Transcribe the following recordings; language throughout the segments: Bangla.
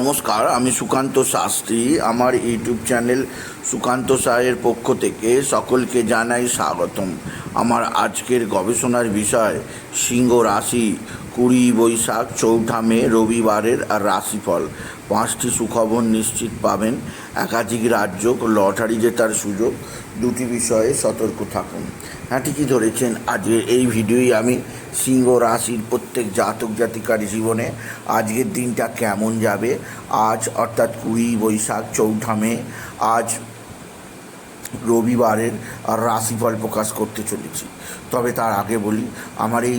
নমস্কার, আমি সুকান্ত শাস্ত্রী। আমার ইউটিউব চ্যানেল সুকান্ত সাহের পক্ষ থেকে সকলকে জানাই স্বাগতম। আমার আজকের গবেষণার বিষয়, সিংহ রাশি, কুড়ি বৈশাখ, চৌঠা মে, রবিবারের আর রাশিফল। পাঁচটি সুখবর নিশ্চিত পাবেন। একাধিক রাজ্য লটারি জেতার সুযোগ। দুটি বিষয়ে সতর্ক থাকুন। হ্যাঁ ঠিকই ধরেছেন আজকের এই ভিডিওই আমি সিংহ রাশির প্রত্যেক জাতক জাতিকার জীবনে আজকের দিনটা কেমন যাবে? আজ অর্থাৎ কুড়ি বৈশাখ চৌঠা মে, আজ রবিবারের রাশিফল প্রকাশ করতে চলেছি। তবে তার আগে বলি, আমার এই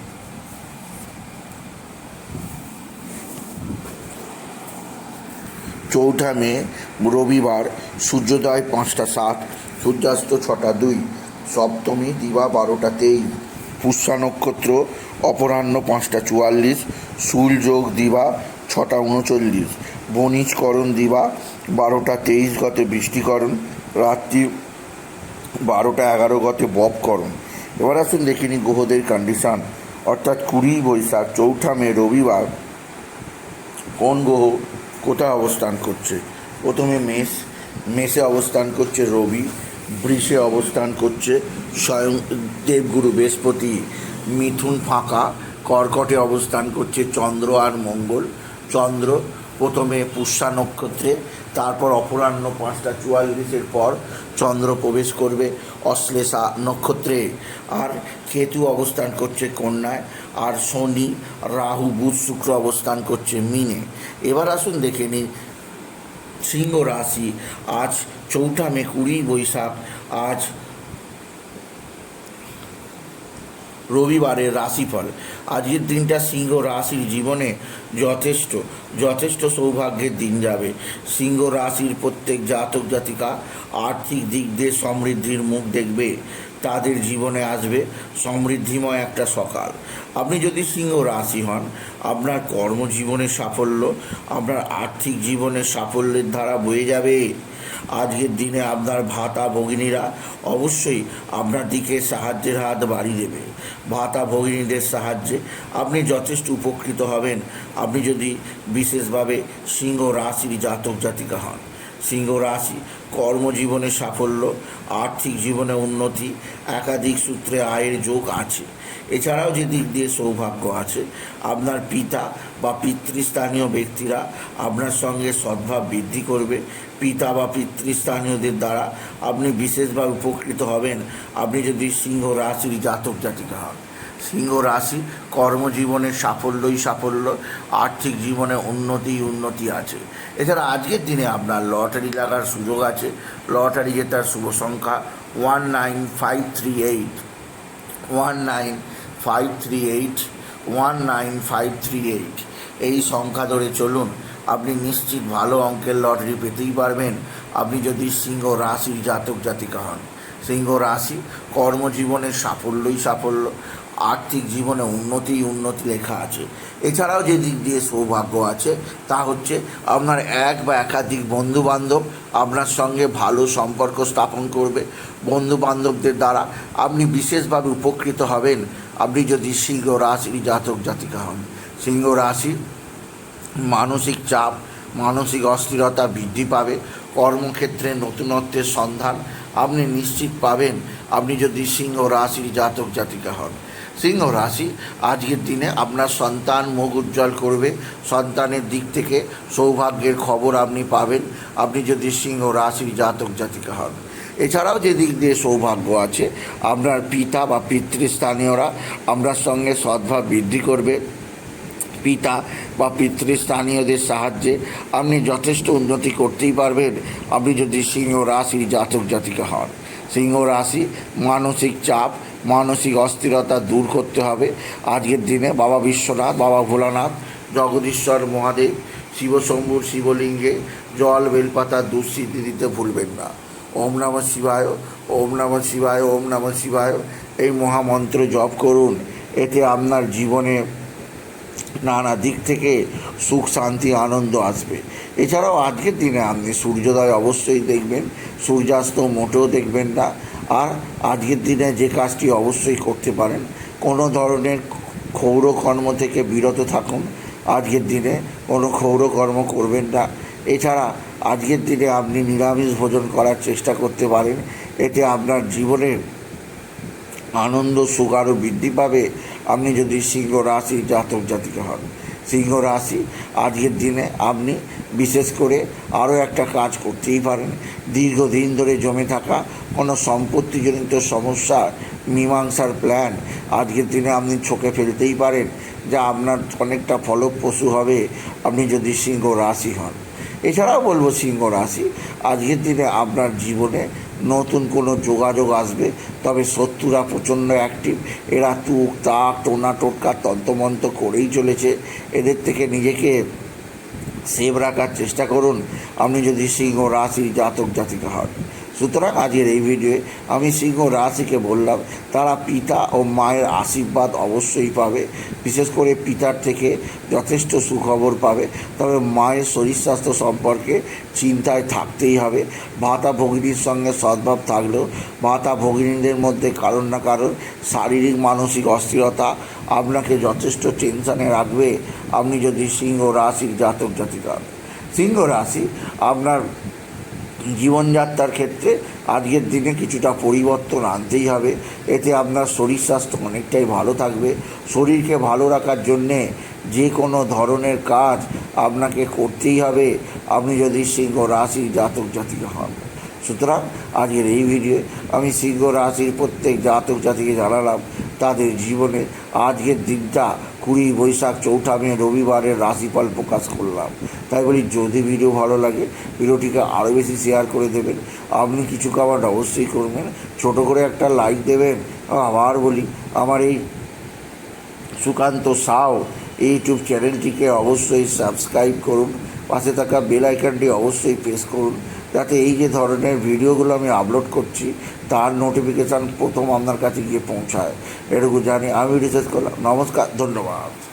চৌঠা মে, রবিবার, সূর্যোদয় পাঁচটা সাত, সূর্যাস্ত ছটা দুই, সপ্তমী দিবা বারোটা তেইশ, পুষ্যা নক্ষত্র অপরাহ্ন পাঁচটা চুয়াল্লিশ, শুল দিবা ছটা উনচল্লিশ বণিজকরণ দিবা বারোটা তেইশ গতে বৃষ্টিকরণ, রাত্রি বারোটা এগারো গতে ববকরণ এবার আসুন দেখিনি গ্রহদের কন্ডিশান অর্থাৎ কুড়ি বৈশাখ, চৌঠা মে, রবিবার, কোন গ্রহ কোথায় অবস্থান করছে? প্রথমে মেষ, মেষে অবস্থান করছে রবি, বৃষে অবস্থান করছে স্বয়ং দেবগুরু বৃহস্পতি। মিথুন ফাঁকা, কর্কটে অবস্থান করছে চন্দ্র আর মঙ্গল। চন্দ্র প্রথমে পুষ্যা নক্ষত্রে তারপর অপরাহ্ন পাঁচটা চুয়াল্লিশের পর চন্দ্র প্রবেশ করবে অশ্লেষা নক্ষত্রে। আর কেতু অবস্থান করছে কন্যায়, আর শনি, রাহু, বুধ, শুক্র অবস্থান করছে মিনে। এবার আসুন দেখে নিই সিংহ রাশি। আজ চৌঠা মে কুড়ি বৈশাখ, আজ রবিবারের রাশিফল। আজকের দিনটা সিংহ রাশির জীবনে যথেষ্ট যথেষ্ট সৌভাগ্যের দিন যাবে। সিংহ রাশির প্রত্যেক জাতক জাতিকা আর্থিক দিক দিয়ে সমৃদ্ধির মুখ দেখবে, তাদের জীবনে আসবে সমৃদ্ধিময় একটা সকাল। আপনি যদি সিংহ রাশি হন, আপনার কর্মজীবনের সাফল্য, আপনার আর্থিক জীবনের সাফল্যের ধারা বয়ে যাবে। আজকের দিনে আপনার ভাতা ভগিনীরা অবশ্যই আপনার দিকে সাহায্যের হাত বাড়িয়ে দেবে। ভাতা ভগিনীদের সাহায্যে আপনি যথেষ্ট উপকৃত হবেন। আপনি যদি বিশেষভাবে সিংহ রাশির জাতক জাতিকা হন। সিংহ রাশি, কর্মজীবনে সাফল্য, আর্থিক জীবনে উন্নতি, একাধিক সূত্রে আয়ের যোগ আছে। এছাড়াও যে দিক দিয়ে সৌভাগ্য আছে, আপনার পিতা বা পিতৃস্থানীয় ব্যক্তিরা আপনার সঙ্গে সদ্ভাব বৃদ্ধি করবে। পিতা বা পিতৃস্থানীয়দের দ্বারা আপনি বিশেষভাবে উপকৃত হবেন। আপনি যদি সিংহ রাশির জাতক জাতিকা হন। সিংহ রাশি, কর্মজীবনে সাফল্যই সাফল্য, আর্থিক জীবনে উন্নতি উন্নতি আছে। এছাড়া আজকের দিনে আপনার লটারি লাগার সুযোগ আছে। লটারি জেতার শুভ সংখ্যা one nine five three eight, one nine five three eight, one nine five three eight. এই সংখ্যা ধরে চলুন, আপনি নিশ্চিত ভালো অঙ্কের লটারি পেতেই পারবেন। আপনি যদি সিংহ রাশির জাতক জাতিকা হন, সিংহ রাশি কর্মজীবনের সাফল্যই সাফল্য আর্থিক জীবনে উন্নতি উন্নতি লেখা আছে। এছাড়াও যে দিক দিয়ে সৌভাগ্য আছে, তা হচ্ছে আপনার এক বা একাধিক বন্ধু বান্ধব আপনার সঙ্গে ভালো সম্পর্ক স্থাপন করবে। বন্ধু বান্ধবদের দ্বারা আপনি বিশেষভাবে উপকৃত হবেন। আপনি যদি সিংহ রাশির জাতক, জাতিকা হন। সিংহ রাশি মানসিক চাপ, মানসিক অস্থিরতা বৃদ্ধি পাবে। কর্মক্ষেত্রে নতুনত্বের সন্ধান আপনি নিশ্চিত পাবেন। আপনি যদি সিংহ রাশির জাতক, জাতিকা হন। সিংহ রাশি, আজকের দিনে আপনার সন্তান মুখ উজ্জ্বল করবে। সন্তানের দিক থেকে সৌভাগ্যের খবর আপনি পাবেন। আপনি যদি সিংহ রাশির জাতক জাতিকা হন। এছাড়াও যে দিক দিয়ে সৌভাগ্য আছে, আপনার পিতা বা পিতৃস্থানীয়রা আপনার সঙ্গে সদ্ভাব বৃদ্ধি করবে। পিতা বা পিতৃস্থানীয়দের সাহায্যে আপনি যথেষ্ট উন্নতি করতেই পারবেন। আপনি যদি সিংহ রাশির জাতক জাতিকা হন, সিংহ রাশি মানসিক চাপ মানসিক অস্থিরতা দূর করতে হবে। আজকের দিনে বাবা বিশ্বনাথ, বাবা ভোলানাথ, জগদীশ্বর মহাদেব শিবশম্ভুর শিবলিঙ্গে জল, বেলপাতা দুঃসিদ্ধি দিতে ভুলবেন না। ওম নম শিবায়, ওম নম শিবায়, ওম নম শিবায় এই মহামন্ত্র জপ করুন। এতে আপনার জীবনে নানা দিক থেকে সুখ, শান্তি, আনন্দ আসবে। এছাড়াও আজকের দিনে আপনি সূর্যোদয় অবশ্যই দেখবেন। সূর্যাস্ত মোটেও দেখবেন না। আর আজকের দিনে যে কাজটি অবশ্যই করতে পারেন, কোনো ধরনের ক্ষৌরকর্ম থেকে বিরত থাকুন। আজকের দিনে কোনো ক্ষৌরকর্ম করবেন না। এছাড়া আজকের দিনে আপনি নিরামিষ ভোজন করার চেষ্টা করতে পারেন। এতে আপনার জীবনের আনন্দ, সুখ আরও বৃদ্ধি পাবে। আপনি যদি সিংহ রাশি জাতক জাতিকা হন, সিংহ রাশি, আজকের দিনে আপনি বিশেষ করে আরও একটা কাজ করতেই পারেন। দীর্ঘদিন ধরে জমে থাকা কোনো সম্পত্তিজনিত সমস্যার মীমাংসার প্ল্যান আজকের দিনে আপনি ছকে ফেলতেই পারেন যা আপনার অনেকটা ফলপ্রসূ হবে আপনি যদি সিংহ রাশি হন। এছাড়াও বলব সিংহ রাশি, আজকের দিনে আপনার জীবনে নতুন কোনো যোগাযোগ আসবে, তবে শত্রুরা প্রচণ্ড অ্যাক্টিভ এরা তুক তাক টোনা টোটকা তন্তমন্ত করেই চলেছে। এদের থেকে নিজেকে সেভ রাখার চেষ্টা করুন। আপনি যদি সিংহ রাশির জাতক জাতিকা হন। সুতরাং আজকের এই ভিডিওয়ে আমি সিংহ রাশিকে বললাম, তারা পিতা ও মায়ের আশীর্বাদ অবশ্যই পাবে। বিশেষ করে পিতার থেকে যথেষ্ট সুখবর পাবে। তবে মায়ের শরীর স্বাস্থ্য সম্পর্কে চিন্তায় থাকতেই হবে। ভাতা ভগিনীর সঙ্গে সদ্ভাব থাকলেও ভাতা ভগিনীদের মধ্যে কারণ না কারণ শারীরিক মানসিক অস্থিরতা আপনাকে যথেষ্ট টেনশানে রাখবে। আপনি যদি সিংহ রাশির জাতক জাতিকা। সিংহ রাশি আপনার জীবনযাত্রার ক্ষেত্রে আজকের দিনে কিছুটা পরিবর্তন আনতেই হবে। এতে আপনার শরীর স্বাস্থ্য অনেকটাই ভালো থাকবে। শরীরকে ভালো রাখার জন্যে যে কোনো ধরনের কাজ আপনাকে করতেই হবে। আপনি যদি সিংহ রাশির জাতক জাতিকা হন, সুতরাং আজকের এই ভিডিও আমি সিংহ রাশির প্রত্যেক জাতক জাতিকে জানালাম তাদের জীবনে আজকের দিনটা কুড়ি বৈশাখ চৌঠা মে রবিবারের রাশিফল প্রকাশ করলাম। তাই বলি, যদি ভিডিও ভালো লাগে, ভিডিওটিকে আরও বেশি শেয়ার করে দেবেন। আপনি কিছু কামান্ড অবশ্যই করবেন। ছোট করে একটা লাইক দেবেন। আবার বলি, আমার এই সুকান্ত সাও ইউটিউব চ্যানেলটিকে অবশ্যই সাবস্ক্রাইব করুন। পাশে থাকা বেল আইকনটি অবশ্যই প্রেস করুন। যাতে এই যে ধরনের ভিডিওগুলো আমি আপলোড করছি, তার নোটিফিকেশান প্রথম আপনার কাছে গিয়ে পৌঁছায়। এটুকু জানি, আমি রিসার্চ করলাম। নমস্কার, ধন্যবাদ।